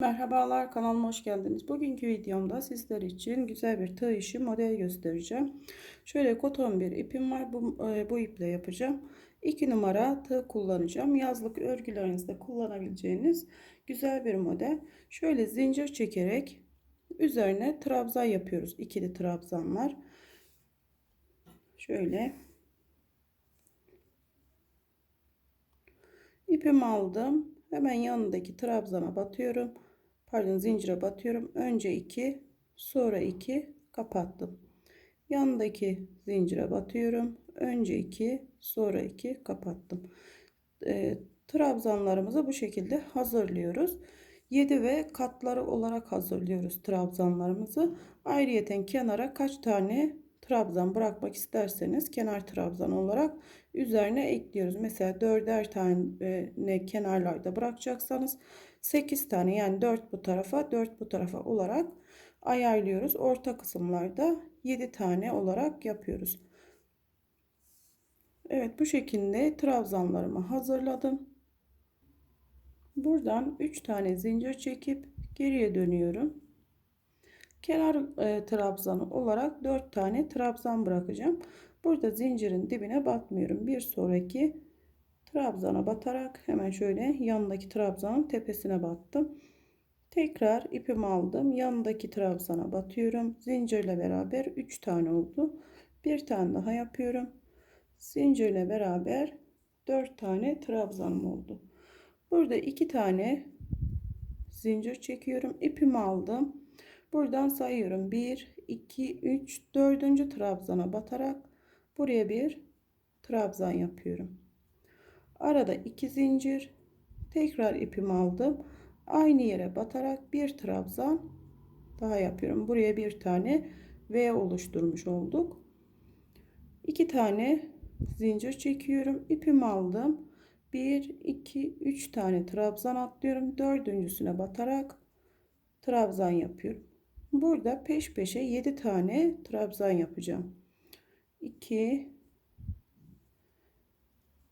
Merhabalar kanalıma hoş geldiniz. Bugünkü videomda sizler için güzel bir tığ işi model göstereceğim. Şöyle koton bir ipim var. Bu, e, bu iple yapacağım. 2 numara tığ kullanacağım. Yazlık örgülerinizde kullanabileceğiniz güzel bir model. Şöyle zincir çekerek üzerine trabzan yapıyoruz. İkili trabzanlar. Şöyle ipimi aldım. Hemen yanındaki trabzana batıyorum pardon zincire batıyorum. Önce 2 sonra 2 kapattım. Yanındaki zincire batıyorum. Önce 2 sonra 2 kapattım. E, trabzanlarımızı bu şekilde hazırlıyoruz. 7 ve katları olarak hazırlıyoruz trabzanlarımızı. Ayrıyeten kenara kaç tane trabzan bırakmak isterseniz kenar trabzan olarak üzerine ekliyoruz. Mesela dörder tane kenarlarda bırakacaksanız 8 tane yani 4 bu tarafa 4 bu tarafa olarak ayarlıyoruz. Orta kısımlarda 7 tane olarak yapıyoruz. Evet bu şekilde trabzanlarımı hazırladım. Buradan 3 tane zincir çekip geriye dönüyorum. Kenar e, trabzanı olarak 4 tane trabzan bırakacağım. Burada zincirin dibine batmıyorum. Bir sonraki trabzana batarak hemen şöyle yanındaki trabzanın tepesine battım. Tekrar ipimi aldım. Yanındaki trabzana batıyorum. Zincirle beraber 3 tane oldu. Bir tane daha yapıyorum. Zincirle beraber 4 tane trabzanım oldu. Burada 2 tane zincir çekiyorum. İpimi aldım. Buradan sayıyorum. 1, 2, 3, 4. trabzana batarak buraya bir trabzan yapıyorum. Arada iki zincir. Tekrar ipimi aldım. Aynı yere batarak bir trabzan daha yapıyorum. Buraya bir tane V oluşturmuş olduk. İki tane zincir çekiyorum. İpimi aldım. 1, 2, 3 tane trabzan atlıyorum. Dördüncüsüne batarak trabzan yapıyorum. Burada peş peşe 7 tane trabzan yapacağım. 2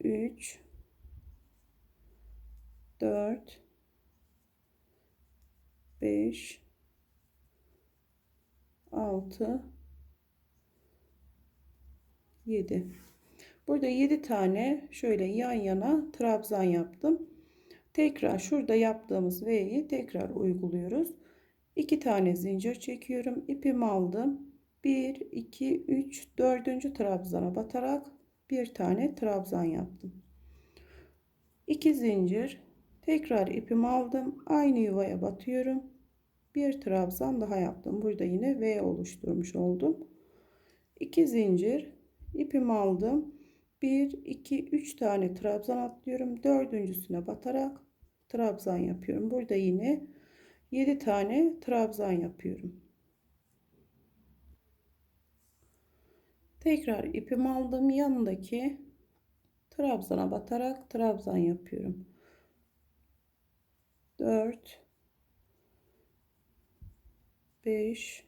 3 4 5 6 7 Burada 7 tane şöyle yan yana trabzan yaptım. Tekrar şurada yaptığımız V'yi tekrar uyguluyoruz. 2 tane zincir çekiyorum. İpimi aldım. 1 2 3 4. trabzana batarak bir tane trabzan yaptım. 2 zincir Tekrar ipimi aldım. Aynı yuvaya batıyorum. Bir trabzan daha yaptım. Burada yine V oluşturmuş oldum. 2 zincir ipimi aldım. 1 2 3 tane trabzan atlıyorum. Dördüncüsüne batarak trabzan yapıyorum. Burada yine 7 tane trabzan yapıyorum. Tekrar ipimi aldım. Yanındaki trabzana batarak trabzan yapıyorum. 4 5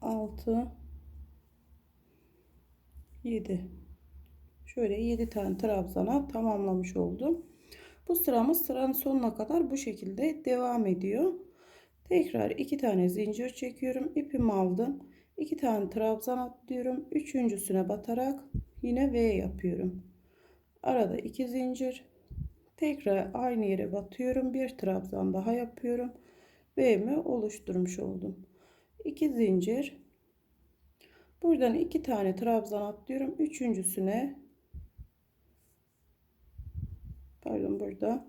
6 7 şöyle 7 tane trabzana tamamlamış oldum. Bu sıramız sıranın sonuna kadar bu şekilde devam ediyor. Tekrar iki tane zincir çekiyorum. ipimi aldım. 2 tane trabzan atlıyorum. Üçüncüsüne batarak yine V yapıyorum. Arada iki zincir. Tekrar aynı yere batıyorum. Bir trabzan daha yapıyorum. V'mi oluşturmuş oldum. 2 zincir. Buradan iki tane trabzan atlıyorum. Üçüncüsüne pardon burada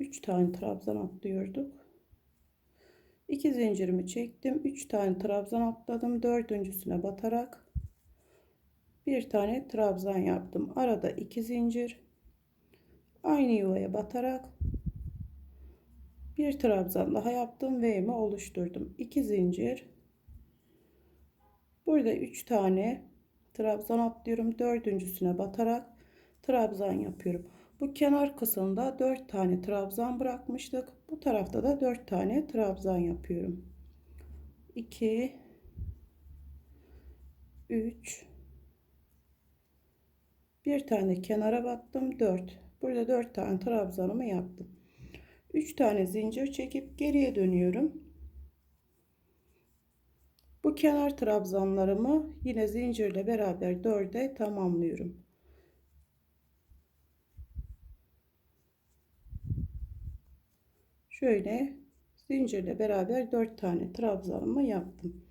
3 tane trabzan atlıyorduk. 2 zincirimi çektim. 3 tane trabzan atladım. Dördüncüsüne batarak bir tane trabzan yaptım. Arada iki zincir. Aynı yuvaya batarak bir trabzan daha yaptım ve V'mi oluşturdum. 2 zincir. Burada 3 tane trabzan atlıyorum. Dördüncüsüne batarak trabzan yapıyorum. Bu kenar kısımda 4 tane trabzan bırakmıştık. Bu tarafta da 4 tane trabzan yapıyorum. 2 3 bir tane kenara battım 4 Burada 4 tane trabzanımı yaptım. 3 tane zincir çekip geriye dönüyorum. Bu kenar trabzanlarımı yine zincirle beraber 4'e tamamlıyorum. Şöyle zincirle beraber 4 tane trabzanımı yaptım.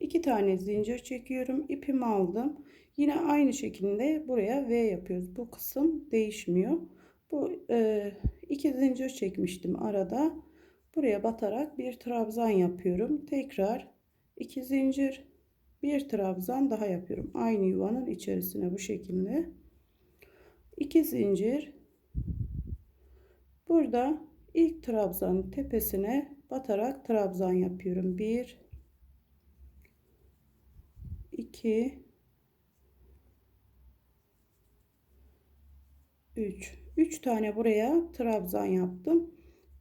2 tane zincir çekiyorum. ipimi aldım. Yine aynı şekilde buraya V yapıyoruz. Bu kısım değişmiyor. Bu e, iki zincir çekmiştim arada. Buraya batarak bir trabzan yapıyorum. Tekrar iki zincir bir trabzan daha yapıyorum. Aynı yuvanın içerisine bu şekilde. iki zincir. Burada ilk trabzanın tepesine batarak trabzan yapıyorum. 1 2 3 3 tane buraya trabzan yaptım.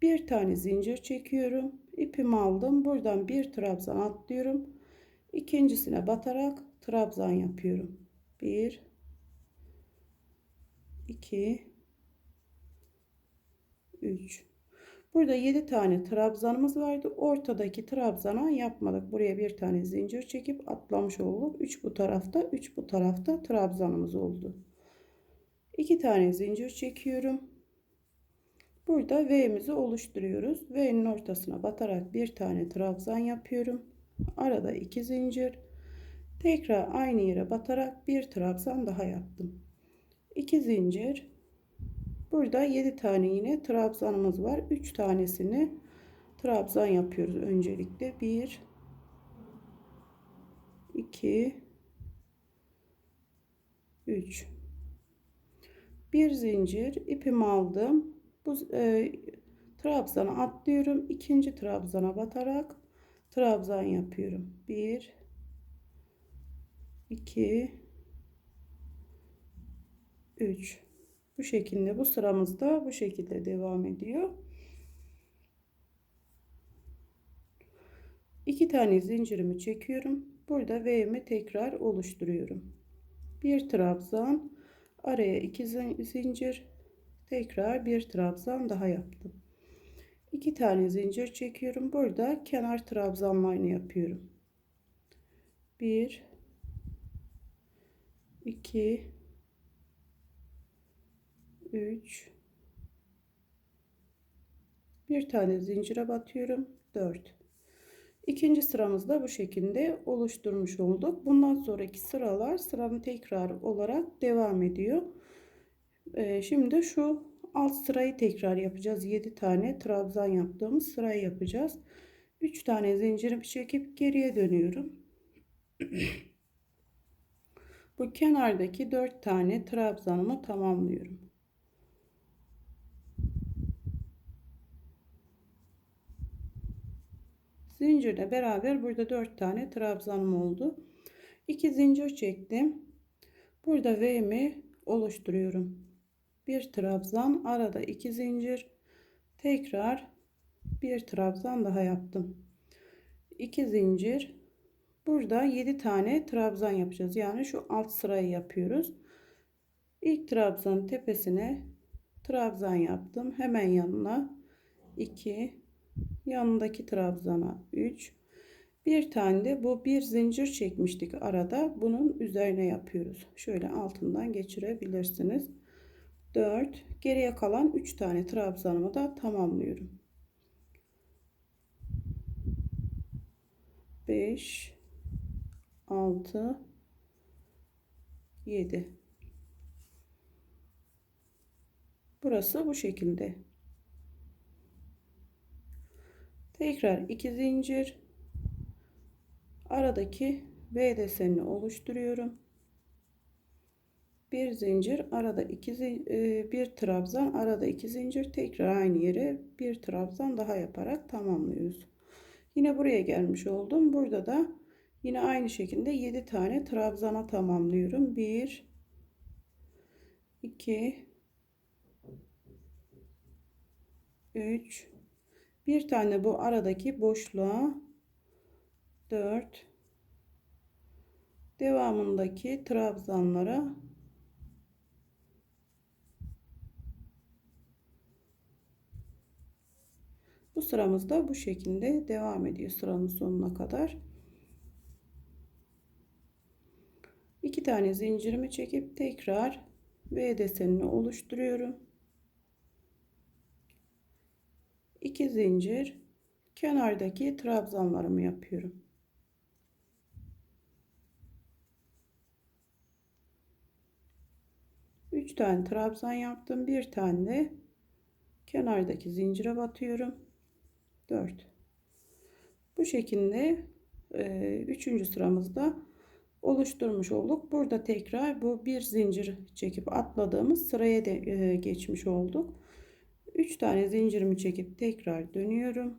Bir tane zincir çekiyorum. ipimi aldım. Buradan bir trabzan atlıyorum. İkincisine batarak trabzan yapıyorum. 1 2 3 Burada 7 tane trabzanımız vardı. Ortadaki trabzana yapmadık. Buraya bir tane zincir çekip atlamış olduk. 3 bu tarafta, 3 bu tarafta trabzanımız oldu. 2 tane zincir çekiyorum. Burada V'mizi oluşturuyoruz. V'nin ortasına batarak bir tane trabzan yapıyorum. Arada 2 zincir. Tekrar aynı yere batarak bir trabzan daha yaptım. 2 zincir Burada 7 tane yine trabzanımız var. 3 tanesini trabzan yapıyoruz öncelikle. 1 2 3 bir zincir ipimi aldım. Bu e, trabzana atlıyorum. ikinci trabzana batarak trabzan yapıyorum. 1 2 3 bu şekilde bu sıramızda bu şekilde devam ediyor. İki tane zincirimi çekiyorum. Burada V'mi tekrar oluşturuyorum. Bir trabzan araya iki zincir tekrar bir trabzan daha yaptım. İki tane zincir çekiyorum. Burada kenar trabzanlarını yapıyorum. Bir, iki, 3 bir tane zincire batıyorum 4 ikinci sıramızda bu şekilde oluşturmuş olduk. Bundan sonraki sıralar sıranın tekrar olarak devam ediyor. Ee, şimdi şu alt sırayı tekrar yapacağız. 7 tane trabzan yaptığımız sırayı yapacağız. 3 tane zincirimi çekip geriye dönüyorum. Bu kenardaki 4 tane trabzanımı tamamlıyorum zincirle beraber burada 4 tane trabzanım oldu. 2 zincir çektim. Burada V'mi oluşturuyorum. Bir trabzan arada 2 zincir tekrar bir trabzan daha yaptım. 2 zincir burada 7 tane trabzan yapacağız. Yani şu alt sırayı yapıyoruz. İlk trabzanın tepesine trabzan yaptım. Hemen yanına 2 yanındaki trabzana 3 bir tane de bu bir zincir çekmiştik arada. Bunun üzerine yapıyoruz. Şöyle altından geçirebilirsiniz. 4 geriye kalan 3 tane trabzanımı da tamamlıyorum. 5 6 7 burası bu şekilde Tekrar iki zincir aradaki V desenini oluşturuyorum. Bir zincir arada iki e, bir trabzan arada iki zincir tekrar aynı yere bir trabzan daha yaparak tamamlıyoruz. Yine buraya gelmiş oldum. Burada da yine aynı şekilde 7 tane trabzana tamamlıyorum. 1 2 3 bir tane bu aradaki boşluğa 4 devamındaki trabzanlara Bu sıramız da bu şekilde devam ediyor sıranın sonuna kadar. 2 tane zincirimi çekip tekrar V desenini oluşturuyorum. İki zincir kenardaki trabzanlarımı yapıyorum. Üç tane trabzan yaptım. Bir tane de kenardaki zincire batıyorum. 4 bu şekilde e, üçüncü sıramızda oluşturmuş olduk burada tekrar bu bir zincir çekip atladığımız sıraya de e, geçmiş olduk 3 tane zincirimi çekip tekrar dönüyorum.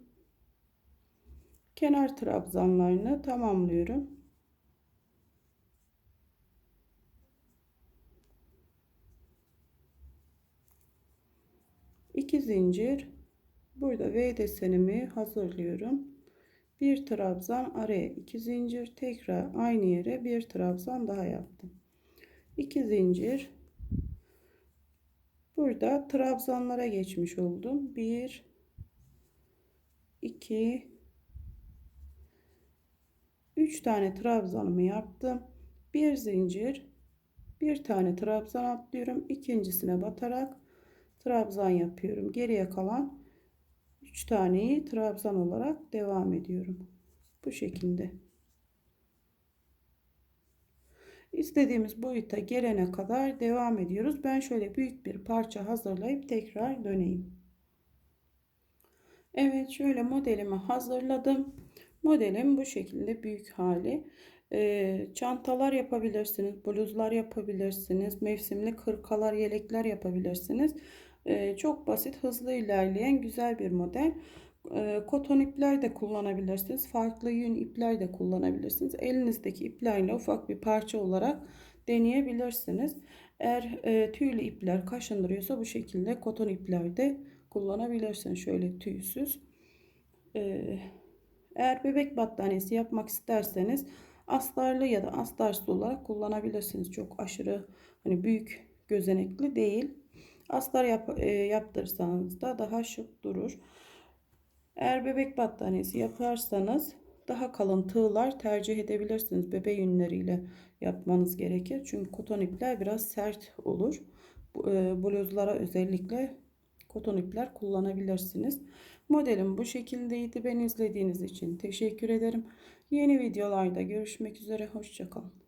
Kenar trabzanlarını tamamlıyorum. İki zincir. Burada V desenimi hazırlıyorum. Bir trabzan araya iki zincir. Tekrar aynı yere bir trabzan daha yaptım. 2 zincir burada trabzanlara geçmiş oldum. 1 2 3 tane trabzanımı yaptım. Bir zincir bir tane trabzan atlıyorum. ikincisine batarak trabzan yapıyorum. Geriye kalan 3 taneyi trabzan olarak devam ediyorum. Bu şekilde. İstediğimiz boyuta gelene kadar devam ediyoruz. Ben şöyle büyük bir parça hazırlayıp tekrar döneyim. Evet şöyle modelimi hazırladım. Modelim bu şekilde büyük hali. Ee, çantalar yapabilirsiniz, bluzlar yapabilirsiniz, mevsimli kırkalar, yelekler yapabilirsiniz. Ee, çok basit, hızlı ilerleyen güzel bir model. Ee, koton de kullanabilirsiniz. Farklı yün ipler de kullanabilirsiniz. Elinizdeki iplerle ufak bir parça olarak deneyebilirsiniz. Eğer e, tüylü ipler kaşındırıyorsa bu şekilde koton ipler de kullanabilirsiniz. Şöyle tüysüz. Ee, eğer bebek battaniyesi yapmak isterseniz astarlı ya da astarsız olarak kullanabilirsiniz. Çok aşırı hani büyük gözenekli değil. Astar yap, e, yaptırsanız da daha şık durur. Eğer bebek battaniyesi yaparsanız daha kalın tığlar tercih edebilirsiniz. Bebe yünleriyle yapmanız gerekir. Çünkü koton ipler biraz sert olur. E, bluzlara özellikle koton ipler kullanabilirsiniz. Modelim bu şekildeydi. Ben izlediğiniz için teşekkür ederim. Yeni videolarda görüşmek üzere. Hoşçakalın.